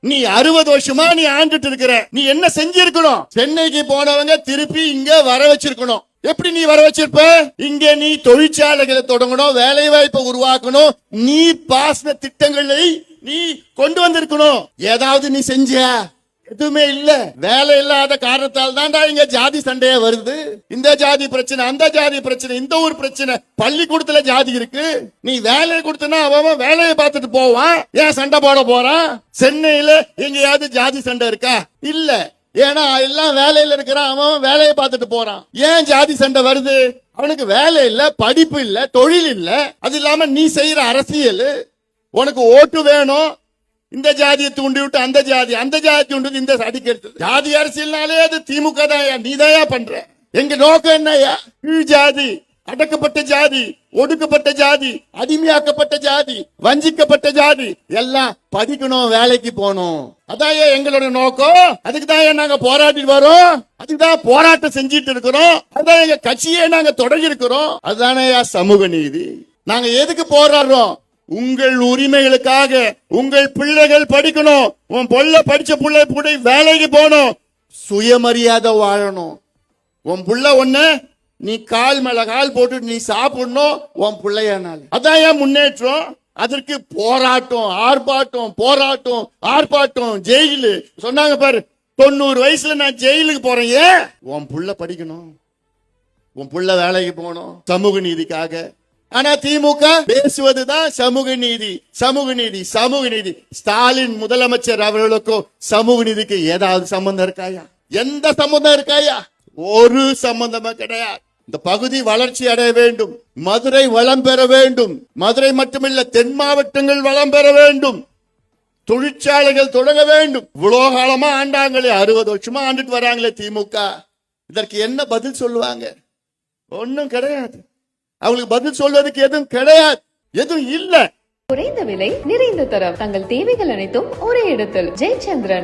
நீ அறுபது வருஷமா நீ ஆண்டுட்டு இருக்கிற. நீ என்ன செஞ்சிருக்கணும்? சென்னைக்கு போனவங்க திருப்பி இங்க வர வச்சிருக்கணும். எப்படி நீ வர வச்சிருப்ப? இங்க நீ தொழிற்சாலைகளை தொடங்கணும் வேலை வாய்ப்பை உருவாக்கணும். நீ பாசன திட்டங்களை நீ கொண்டு வந்திருக்கணும். ஏதாவது நீ செஞ்சியா? எதுவுமே இல்ல. வேலை இல்லாத காரணத்தால் தான்டா இங்க ஜாதி சண்டையே வருது. இந்த ஜாதி பிரச்சனை அந்த ஜாதி பிரச்சனை இந்த ஊர் பிரச்சனை பள்ளிக்கூடத்துல ஜாதி இருக்கு. நீ வேலையை கொடுத்தனா அவன் அவன் வேலையை பார்த்துட்டு போவான். ஏன் சண்டை போட போறான்? சென்னையில எங்கேயாவது ஜாதி சண்டை இருக்கா? இல்ல. ஏன்னா எல்லாம் வேலையில இருக்கிறான் அவன் அவன் வேலையை பார்த்துட்டு போறான். ஏன் ஜாதி சண்டை வருது? அவனுக்கு வேலை இல்ல படிப்பு இல்ல தொழில் இல்ல. அது இல்லாம நீ செய்யற அரசியல். உனக்கு ஓட்டு வேணும். இந்த ஜாதியை தூண்டி விட்டு அந்த ஜாதி அந்த ஜாதி தூண்டி இந்த இந்த அடிக்கிறது ஜாதி அரசியல்னாலே அது திமுக தான் நீ பண்ற. எங்க நோக்கம் என்னய்யா? கீழ் ஜாதி அடக்கப்பட்ட ஜாதி ஒடுக்கப்பட்ட ஜாதி அடிமையாக்கப்பட்ட ஜாதி வஞ்சிக்கப்பட்ட ஜாதி எல்லாம் படிக்கணும் வேலைக்கு போகணும். அதான் எங்களோட நோக்கம். அதுக்கு தான் நாங்க போராடிட்டு வரோம். அதுக்கு தான் போராட்டம் செஞ்சிட்டு இருக்கிறோம். அதான் எங்க கட்சியே நாங்க தொடங்கி இருக்கிறோம் அதுதானே சமூக நீதி. நாங்க எதுக்கு போராடுறோம்? உங்கள் உரிமைகளுக்காக உங்கள் பிள்ளைகள் படிக்கணும். உன் பொள்ள படிச்ச பிள்ளை கூட வேலைக்கு போகணும். சுயமரியாதை வாழணும். உன் புள்ள ஒண்ணு நீ கால் மேல கால் போட்டு நீ சாப்பிடணும் உன் பிள்ளையனால அதான் ஏன் முன்னேற்றம். அதற்கு போராட்டம் ஆர்ப்பாட்டம் போராட்டம் ஆர்ப்பாட்டம் ஜெயிலு. சொன்னாங்க பாரு தொண்ணூறு வயசுல நான் ஜெயிலுக்கு போறேன். ஏன்? உன் புள்ள படிக்கணும். உன் புள்ள வேலைக்கு போகணும். சமூக நீதிக்காக. ஆனா திமுக பேசுவதுதான் சமூக நீதி சமூக நீதி சமூக நீதி. ஸ்டாலின் முதலமைச்சர் அவர்களுக்கும் சமூக நீதிக்கு ஏதாவது சம்பந்தம் இருக்காயா? எந்த சம்பந்தம் இருக்காயா? ஒரு சம்பந்தமா கிடையாது. இந்த பகுதி வளர்ச்சி அடைய வேண்டும். மதுரை வளம் பெற வேண்டும். மதுரை மட்டுமில்ல தென் மாவட்டங்கள் வளம் பெற வேண்டும். தொழிற்சாலைகள் தொடங்க வேண்டும். இவ்வளவு காலமா ஆண்டாங்களே அறுபது வருஷமா ஆண்டுட்டு வராங்களே திமுக. இதற்கு என்ன பதில் சொல்லுவாங்க? ஒன்றும் கிடையாது. அவங்களுக்கு பதில் சொல்வதற்கு எதுவும் கிடையாது. எதுவும் இல்ல. குறைந்த விலை நிறைந்த தரம். தங்கள் தேவைகள் அனைத்தும் ஒரே இடத்தில். ஜெயச்சந்திரன்.